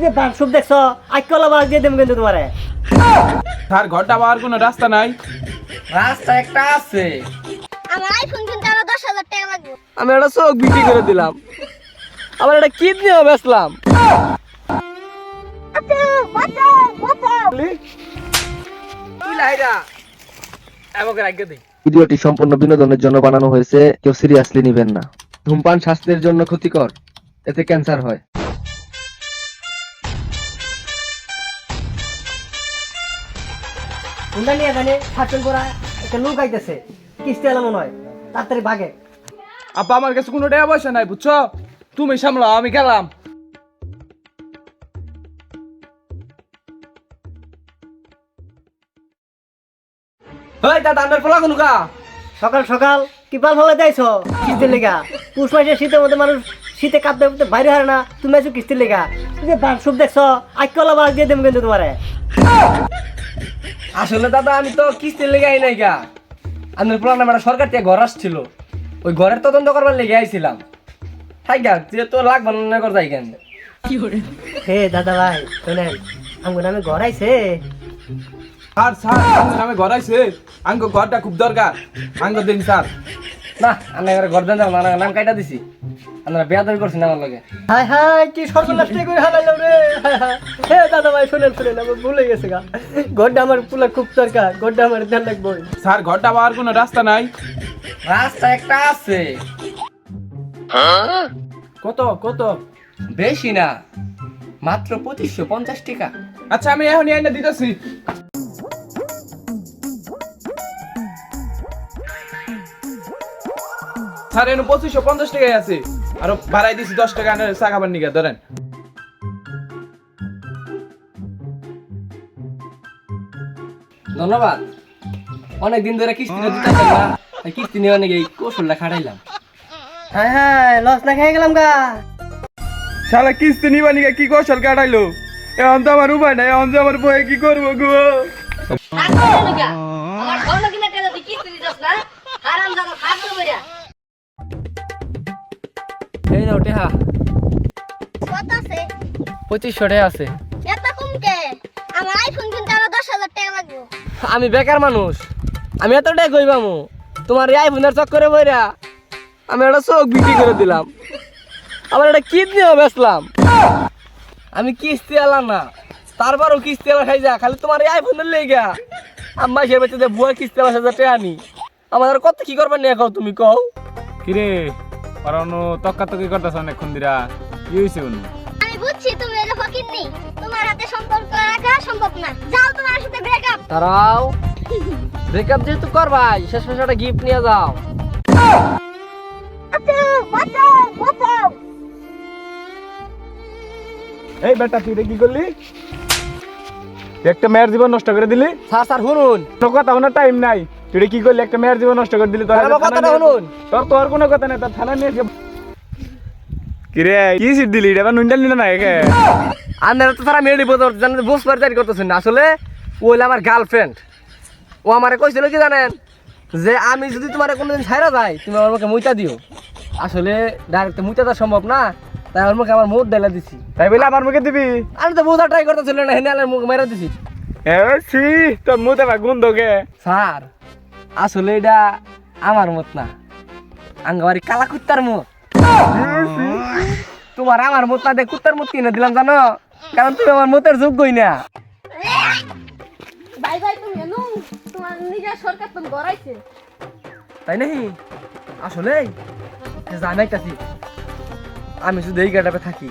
যে দেখছ আইকলা বাস দিয়ে দেব কিন্তু তোমারে। ঘরটা পাওয়ার কোনো রাস্তা নাই? রাস্তা একটা আছে। আমার আইফোন কিনতে আরও দশ হাজার টাকা লাগবে। আমি একটা চোখ বিক্রি করে দিলাম। আবার একটা কিডনিও বেচলাম। তুই লাইরা আমাকে রাখতে দে। ভিডিওটি সম্পূর্ণ বিনোদনের জন্য বানানো হয়েছে। কেউ সিরিয়াসলি নেবেন না। ধূমপান স্বাস্থ্যের জন্য ক্ষতিকর। এতে ক্যান্সার হয়। হুন্ডা নিয়ে ফাটন করা একটা লোক আইতেছে। কিস্তি মনে হয় তাড়াতাড়ি ভাগে আপা আমার কাছে কোনো টাকা পয়সা নাই বুঝছ? তুমি সামলাও আমি গেলাম। ওই দাদা পোলা কোন কা সকাল সকাল কি বাল ফলে যাইছো? কিস্তির লেগা। পুষ মাসে শীতের মধ্যে মানুষ শীতে কাঁপতে কাঁপতে বাইরে হারে না তুমি আছো কিস্তির লেগা। এই যে বাথরুম দেখছ আইকলা বাস দিয়ে দেব কিন্তু তোমারে। আসলে দাদা আমি তো কিস্তির লেগে আই নাই গা। আমি পুরান আমার সরকার থেকে ঘর আসছিল। ওই ঘরের তদন্ত করবার লেগে আইছিলাম। তাই গা যে তো লাগবে না কর যাই কেন। হে দাদা ভাই শোনেন আমার নামে ঘর আইছে। স্যার স্যার আমার নামে ঘর আইছে। আঙ্গ ঘরটা খুব দরকার। আঙ্গ দিন স্যার। না আমি এবারে ঘর দেন না নাম কাইটা দিছি। আপনারা বিয়া দাবি করছেন আমার লগে। হাই হাই কি সর্বনাশ করে হারাইলাম রে? হায় হায়। হে দাদা ভাই শোনেন শোনেন আমার ভুলে গেছে গা। ঘরটা আমার পুলা খুব দরকার ঘরটা আমার ধ্যান রাখব। স্যার ঘরটা পাওয়ার কোনো রাস্তা নাই। রাস্তা একটা আছে। কত কত? বেশি না মাত্র পঁচিশশো পঞ্চাশ টাকা। আচ্ছা আমি এখনই আইনা দিতেছি। স্যার এনে পঁচিশশো পঞ্চাশ টাকাই আছে। আরও বাড়াই দিছি দশ টাকা আনে চা খাবার নিকে ধরেন। ধন্যবাদ। অনেক দিন ধরে কিস্তিটা দিতে না কিস্তি নেওয়া নাকি কৌশলটা খাটাইলাম। হ্যাঁ হ্যাঁ লস না খেয়ে গেলাম গা। শালা কিস্তি নিবা নিকে কি কৌশল কাটাইলো? এখন তো আমার উপায় নাই এখন তো আমার বয়ে কি করব গো? আমার ঘর কিনা টাকা তুই কিস্তি দিছস না? হারাম জানো খাব বইরা। এই নাও টেহা। কত আছে? পঁচিশশো টাকা আছে। এত কম কে আমার আইফোন কিনতে আরও দশ হাজার টাকা লাগবে। আমি বেকার মানুষ। আমি এতটাই কইবামু তোমার এই আইফোনের চক্করে বইরা আমি একটা চোখ বিক্রি করে দিলাম। আবার একটা কিডনিও বেচলাম। আমি কিস্তি এলাম না। তারপরও কিস্তি আলা খাই যা খালি তোমার এই আইফোনের লেগা। আম্মা সে বেঁচে যে বুয়া কিস্তি আলা সাজা টাকা আনি। আমার কত কি করবার নিয়ে কও তুমি কও? কিরে কারণ তক্কা তকি করতেছ অনেকক্ষণ দিরা কি হয়েছে উনি আমি বুঝছি তুমি এলে ফকিরনি তোমার হাতে সম্পর্ক রাখা সম্ভব না। যাও তোমার সাথে ব্রেকআপ তারাও ব্রেকআপ যেহেতু করবাই শেষ মাসে একটা গিফট নিয়ে যাও। এই বেটা তুই এটা কি করলি? একটা মেয়ের জীবন নষ্ট করে দিলি? স্যার স্যার শুনুন। তোর কথা টাইম নাই। তুই কি করলি? একটা মেয়ের জীবন নষ্ট করে দিলি তোর আমার। তোর তোর কোনো কথা নাই তোর থানা নিয়ে কিরে কি সিট দিলি? এটা নুনডাল নিলে না একে? আপনারা তো সারা মেয়ে বোঝ জানেন বুঝ পারি করতেছেন না। আসলে ও হইল আমার গার্লফ্রেন্ড ও আমারে কইছিল কি জানেন যে আমি যদি তোমার কোনোদিন ছাইরা যাই তুমি আমার মুখে মুইতা দিও। আসলে ডাইরেক্ট মুইতা দেওয়া সম্ভব না তাই আমার মুখে আমার মুখ ডাইলা দিছি। তাই বলে আমার মুখে দিবি? আমি তো বোঝা ট্রাই করতেছিল না হেনে আলার মুখ মেরা দিছি। এ সি তোর মুতে বা গুণ দোকে স্যার আসলে এটা আমার মত না। আঙ্গাবাড়ি কালা কুত্তার মত। তোমার আমার মত না দেখ কুত্তার মত কিনে দিলাম জানো? কারণ তুমি আমার মতের যোগ্যই না। বাই বাই তুমি এনো তোমার নিজের সরকার তুমি গড়াইছে। তাই নাকি? আসলে জানাইতাছি আমি শুধু এই গেটাপে থাকি।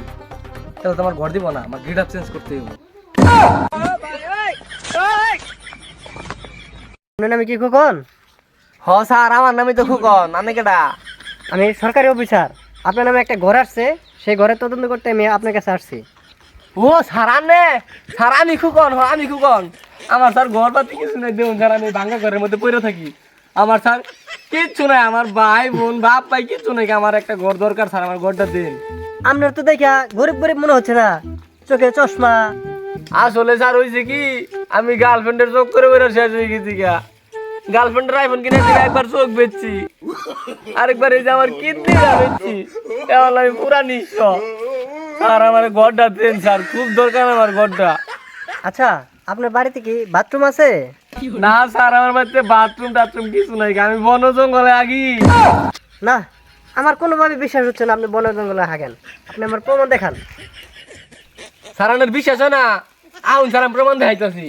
তাহলে তোমার ঘর দিব না আমার গেট চেঞ্জ করতে হবে আমি কি কখন? হ স্যার আমার নামই তো খুকন আমি কেডা? আমি সরকারি অফিসার। আপনার নামে একটা ঘর আসছে সেই ঘরের তদন্ত করতে আমি আপনার কাছে আসছি। ও স্যার আনে। স্যার আমি খুকন হ আমি খুকন আমার স্যার ঘর পাতি কিছু নাই দেউন স্যার আমি ভাঙ্গা ঘরের মধ্যে পড়ে থাকি। আমার স্যার কিচ্ছু নাই আমার ভাই বোন বাপ ভাই কিচ্ছু নাই আমার একটা ঘর দরকার স্যার আমার ঘরটা দিন। আপনার তো দেখা গরিব গরিব মনে হচ্ছে না চোখে চশমা। আসলে স্যার হয়েছে কি আমি গার্লফ্রেন্ডের চোখ করে বেরো শেষ হয়ে গেছি গা গার্লফ্রেন্ডের আইফোন কিনে দিলে একবার চোখ বেচছি আরেকবার এই যে আমার কিডনি বেচছি এখন আমি পুরা নিঃস্ব। স্যার আমার ঘরটা দেন স্যার খুব দরকার আমার ঘরটা। আচ্ছা আপনার বাড়িতে কি বাথরুম আছে? না স্যার আমার বাড়িতে বাথরুম টাথরুম কিছু নাই আমি বন জঙ্গলে আগি। না আমার কোনোভাবে বিশ্বাস হচ্ছে না আপনি বন জঙ্গলে হাগেন। আপনি আমার প্রমাণ দেখান। স্যার আমার বিশ্বাস হয় না? আউন স্যার আমি প্রমাণ দেখাইতেছি।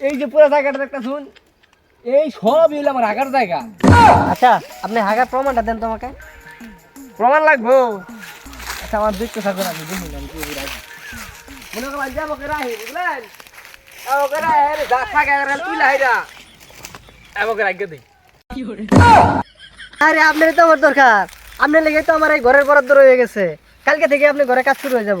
এই যে পুরো জায়গাটা একটা শুন এই সব এগুলো আমার আগার জায়গা। আচ্ছা আপনি হাগার প্রমাণটা দেন তোমাকে। প্রমাণ লাগবো? আচ্ছা আমার দেখতে থাকুন আমি দেখুন আমি কি আগে। মনে করেন যাব কে রাহি বুঝলেন? যাব কে রাহি যা থাকে আর তুই লাইরা যাব কে রাখি দিই আরে আপনারই তো আমার দরকার। আপনার লেগে তো আমার এই ঘরের বরাদ্দ রয়ে গেছে। কালকে থেকে আপনি ঘরে কাজ শুরু হয়ে যাব।